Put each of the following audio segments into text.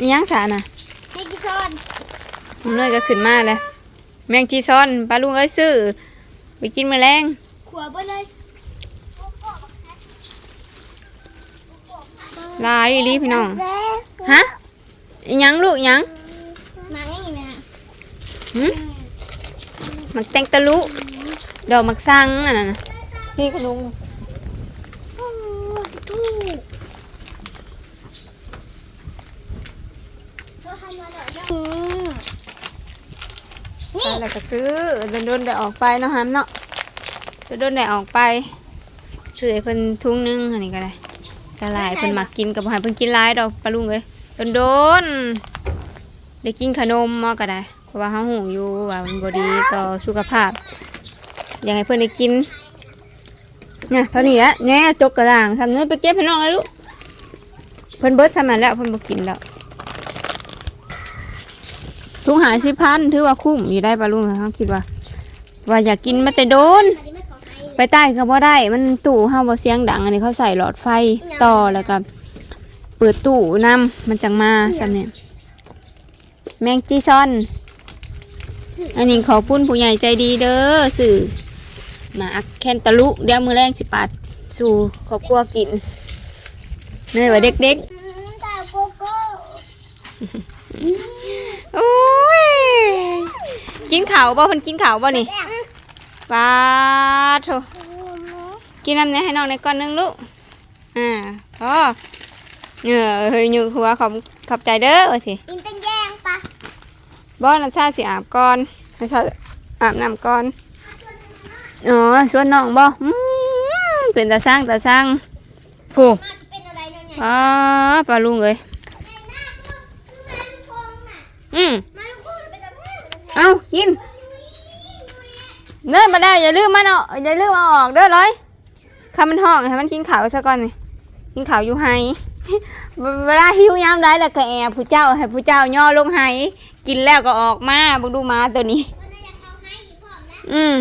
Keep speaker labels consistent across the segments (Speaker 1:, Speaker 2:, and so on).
Speaker 1: อิหยังสาน่ะ
Speaker 2: ให้กิซอน
Speaker 1: น้องเนยก็ขึ้นมาเลยแมงจีซอนปลาลุงเอ้ยซื้อไปกินมื้อแรง
Speaker 2: ขัวไปเลย
Speaker 1: หลายอีหลีพี่น้องฮะอิหยังลูกอิหยัง
Speaker 2: มาง่ายนะ
Speaker 1: หึมักแตงตะลุดอกมักซังอันนั้นน่ะนี่ขนม
Speaker 2: โอ้ทู เราทำมาแล้วอืม
Speaker 1: ไปแล้วก็ซื้อโดนๆได้ออกไปเนาะฮัมเนาะโดนๆได้ออกไปซื้อเพิ่นถุงหนึงอันนี้ก็ได้สลายเพิ่นมักกินกับบ่ให้เพิ่นกินหลายดอกปลาลุงเอ้ยโดนๆได้กินขนมมาก็ได้ เพราะว่าเฮาหูอยู่ว่ามันบ่ดีต่อสุขภาพ อยากให้เพิ่นได้กินเนี่ยเท่านี้แหละแง่จกกระด่างทำเนื้อไปเก็บให้น้องเลยลูกเพิ่นเบิร์ดสมันแล้วเพิ่นบ่กินแล้ว ทุงหายสิพันถือว่าคุ้มอยู่ได้ปลาลุงเขาคิดว่า ว่าอยากกินมาแต่โดน
Speaker 2: ไป
Speaker 1: ใต้ก็บ่ได้ มันตู้เฮาบ่เสียงดัง อันนี้เขาใส่หลอดไฟต่อแล้วก็เปิดตู้นํมันจังมาซั่นเนี่ยแมงจีซอน อันนี้ขอพุ่นผู้ใหญ่ใจดีเด้อสื่อหมาแคนตะลุเดี๋ยวมือแรงสิปาดสู่ครอบครัวกินเนื่อยว่าเด็ก
Speaker 2: อืมตาโกโก้
Speaker 1: ๆโอ้ย กินข้าวบ่เพิ่นกินข้าวบ่นี่ปาดโถกินน้ำเนี่ยให้น้องในอยก่อนหนึงลูกอ่าพอเออเฮ้ยอยู่หัวขอบขอบใจเด้อว่าสิ
Speaker 2: อินเต้นแยงปะ
Speaker 1: บ่นัชชาสิอาบก่อนนัชชาอาบน้ำก่อนอ๋อชวนน้องบ่อืมเป็นตาสร้างตาสร้างผู้
Speaker 2: มาจะเป็นอะไรเนาะเนี่ย
Speaker 1: อ๋อปลาลุงเอ้ย
Speaker 2: มาลูกพงน่ะ
Speaker 1: อืม
Speaker 2: กิน
Speaker 1: เนิ่นมาได้วอย่าลืมมันเอาอย่าลืมเอาออกเด้อร้อยคำมันห้องให้มันกินข้าวซะก่อนนี่กินข้าวอยู่ไฮเวลาหิวยามได้แล้วก็แอบผู้เจ้าให้ผู้เจ้าย่อลงไฮกินแล้วก็ออกมาเบังดูหมาตัวนี้
Speaker 2: วันนี้อยากเอาให้อีกพร้อมนะ
Speaker 1: อืม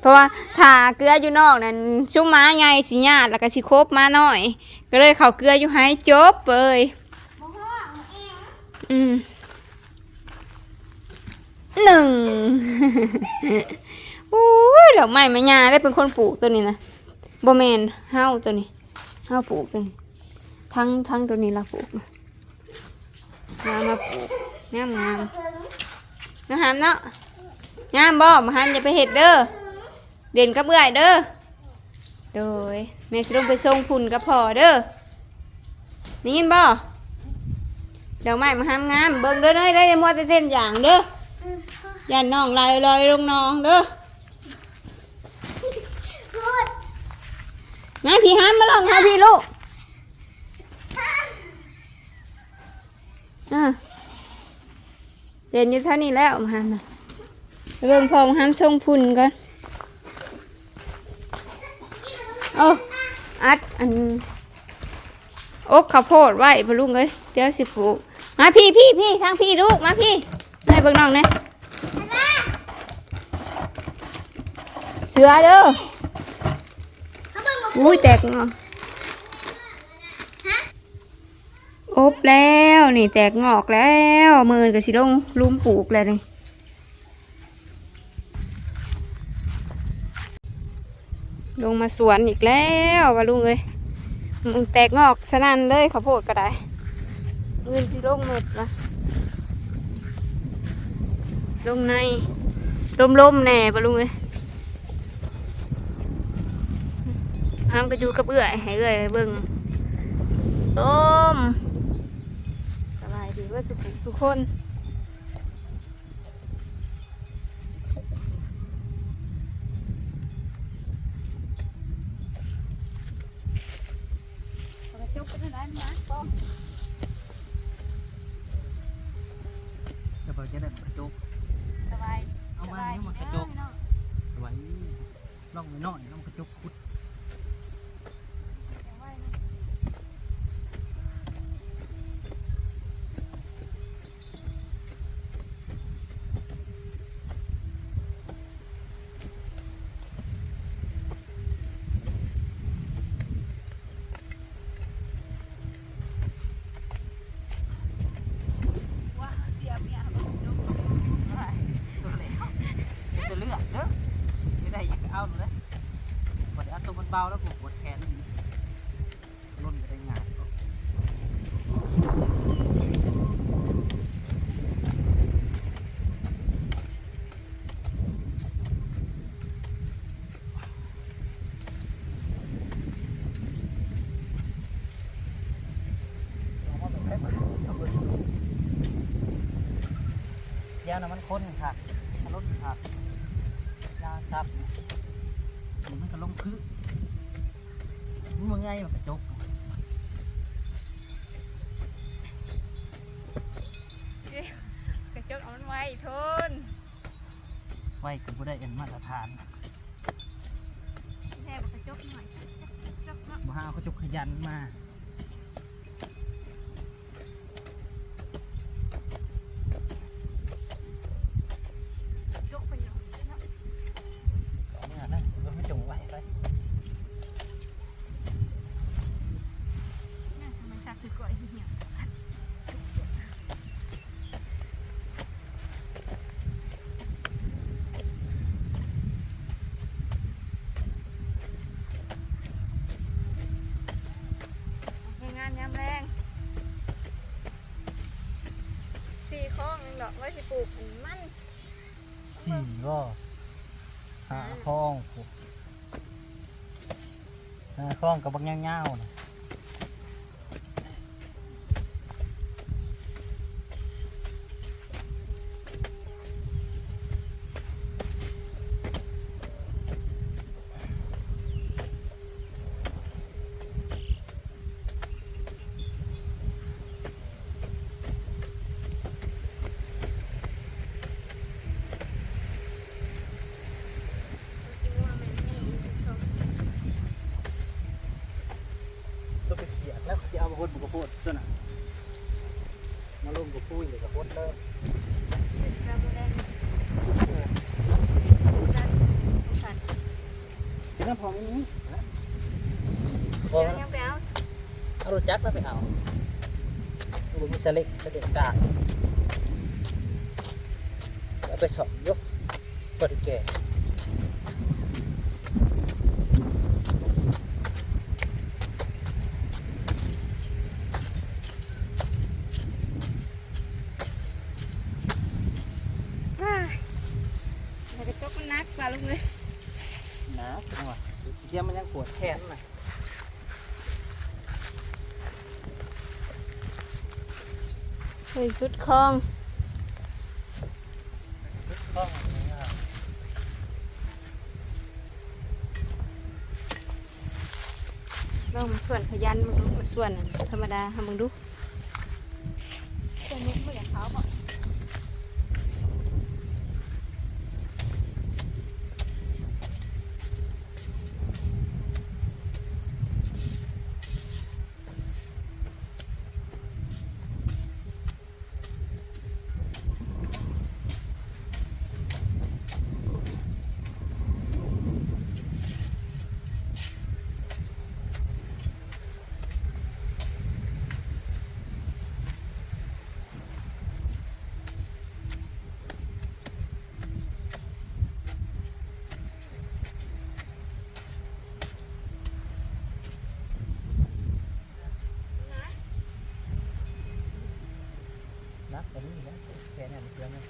Speaker 1: เพราะว่าถ้าเกลืออยู่นอกนั่นชุ่มม้าใหญ่สิญาติแล้วก็สิครบมาหน่อย ก็เลยเขาเกลืออยู่ให้จบเลย
Speaker 2: โมโหเอง
Speaker 1: อืม หนึ่งอู้ยดอกไม้แม่ยาได้เป็นคนปลูกตัวนี้นะบ่แมนเฮาตัวนี้เฮาปลูกตัวนี้ ทั้งทั้งตัวนี้เราปลูกนะงามาปลูกงามงามนะฮามเนาะงามบ่มาหามอย่าไปเห็ดเด้อเด่นกับเบื่อยเด้อโดยแม่สิลงไปส่งพุ่นกับพ่อเด้อนี่ยินบ่ดอกไม้มาหามงามเบิ่งเด้อเด้อได้มัวแต่เส้นอย่างเด้อ ย่านน้องลอยลอยลงน้องเด้อ
Speaker 2: พูด
Speaker 1: นะพี่หามมาลองหาพี่ลูกอะเด่นอยู่เท่านี้แล้วมาหามนะไปเบิ่งพอมาหามส่งพุ่นก่อนโอ้อัดอันอกข้าวโพดไว้พะลุงเอ้ยเดี๋ยวสิปลูกมาพี่พี่พี่ทางพี่ลูกมาพี่ได้เบิ่งน้องเนี่ย สือเด้อ
Speaker 2: เขาบอกว่า
Speaker 1: อุ้ยแตกงอกอบแล้วนี่แตกงอกแล้วมือก็สิลงลุมปลูกแล้วนี่ลงมาสวนอีกแล้วว่าลุงเอ้ยมันแตกงอกสนั่นเลยข้าวโพดก็ได้มือสิลงหมดละลงในลมๆแน่ปะลุงเอ้ย ห้ามก็อยู่กับเอื่อยให้เอื่อยเบิ่งต้มสบายดีว่าสุขสุขคน ยา
Speaker 3: น้ำมันข้นค่ะรถค่ะยาซับนี่มันก็ลงคือมันว่าไงมันกระจก
Speaker 1: กระจกเอามันไว้ทน
Speaker 3: ไว้กับผู้ได้เอ็นมาตรฐาน
Speaker 1: แทบกระจกหน่อยกระจกเนาะ
Speaker 3: บ่ห้าเขาจกขยันมา
Speaker 1: ดอกไว้สิปลูกอันมัน
Speaker 3: สี่ก็หาคล้องผูกหาคล้องกับบักเงี้ยวๆนะ
Speaker 1: กินว่าแม่นี่อีกสอง
Speaker 3: ตัวไปเสียกแล้วเขาจะเอามาพ่นบุกกระโพดซะนะมาลงกับปุ้ยเลยกระโพดเลย
Speaker 1: เด็ดกระบุแดงดันสั่น
Speaker 3: น้ำพองนี้นะ
Speaker 1: เดี๋ยวยังไปเอา
Speaker 3: เอารถจักรแล้วไปเอาเอาบุมีสเล็กสเล็กกากเอาไปสอบยกพอดีแก่
Speaker 1: ฮ่าแต่กระจกมันนักกว่าลูกเลย
Speaker 3: นะ จังหวะเดี๋ยวมันยังปวดแขนนะ
Speaker 1: เฮ้ยสุดคลอง
Speaker 3: ข้องอันนี้อะ
Speaker 1: ลองมาส่วนขยันมึงมาส่วนอันธรรมดาทำมึงดูส่วนนี้ไม่อยากเขาบอก นั
Speaker 3: กแต่นี่นะแขนเนี่ยมันเพื่อนนะ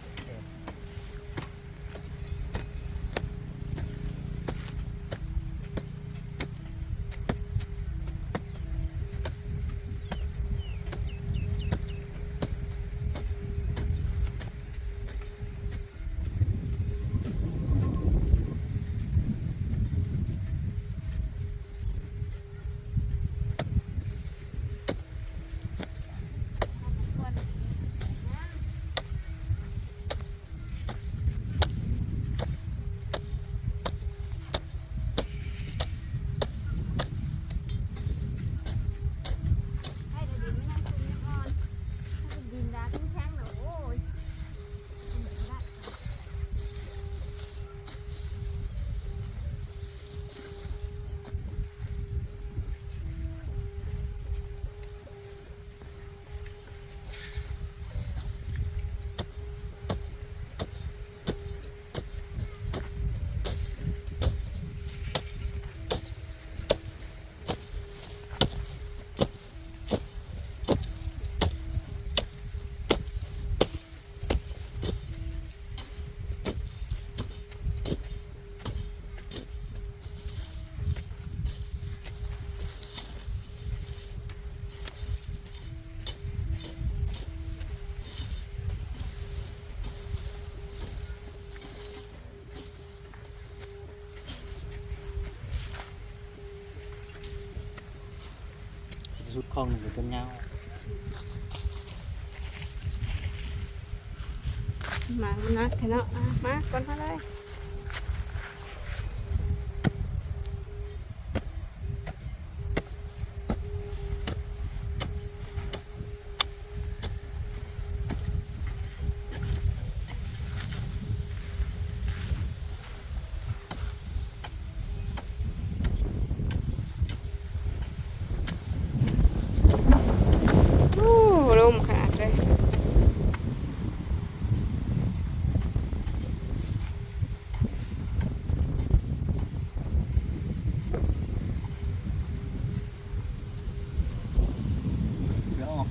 Speaker 3: แขนองหนึ่งก็เป็นเงา
Speaker 1: หมามันนักแค่เนาะอะมาก่อนมาเลย โอ้ลมขนาดเลย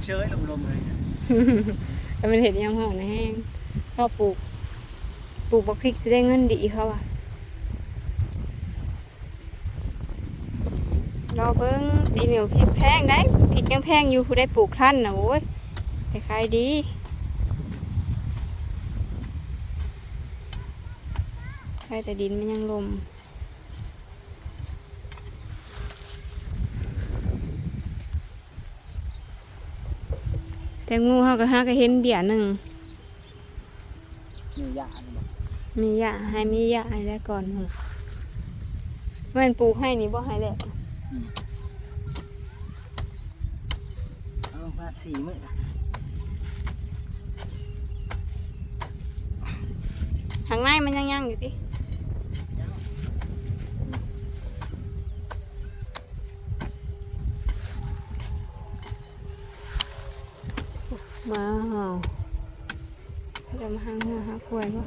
Speaker 3: เดี๋ยวอเชยลมๆเลย
Speaker 1: แต่มันเห็นยังห่อในแห้งก็ปลูก ปลูกบักพริกสิได้เงินดีเขาอะรอเบิ้งปีเหนียวพริกแพงได้พริกยังแพงอยู่ผู้ได้ปลูกท่านนะโอ้ยไปขายดีขายแต่ดินมันยังลม แต่งูเขาก็หาก็เห็นเบียหนึ่ง
Speaker 3: มียานี่บอก
Speaker 1: มียาให้มียาให้แล้วก่อนหนึ่งมันปลูกให้นี่บ่ให้แล้ว
Speaker 3: เอามาสี่มื้อ
Speaker 1: ข้างในมันยังยังอยู่ติ ว้าวเขาจะมาหาหัวหาควายบ่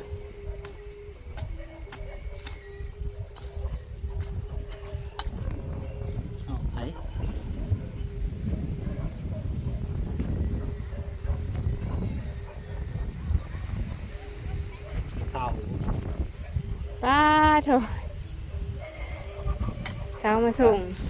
Speaker 3: เอาไผเศร้า
Speaker 1: ป้าโถสาวมาส่ง
Speaker 3: เ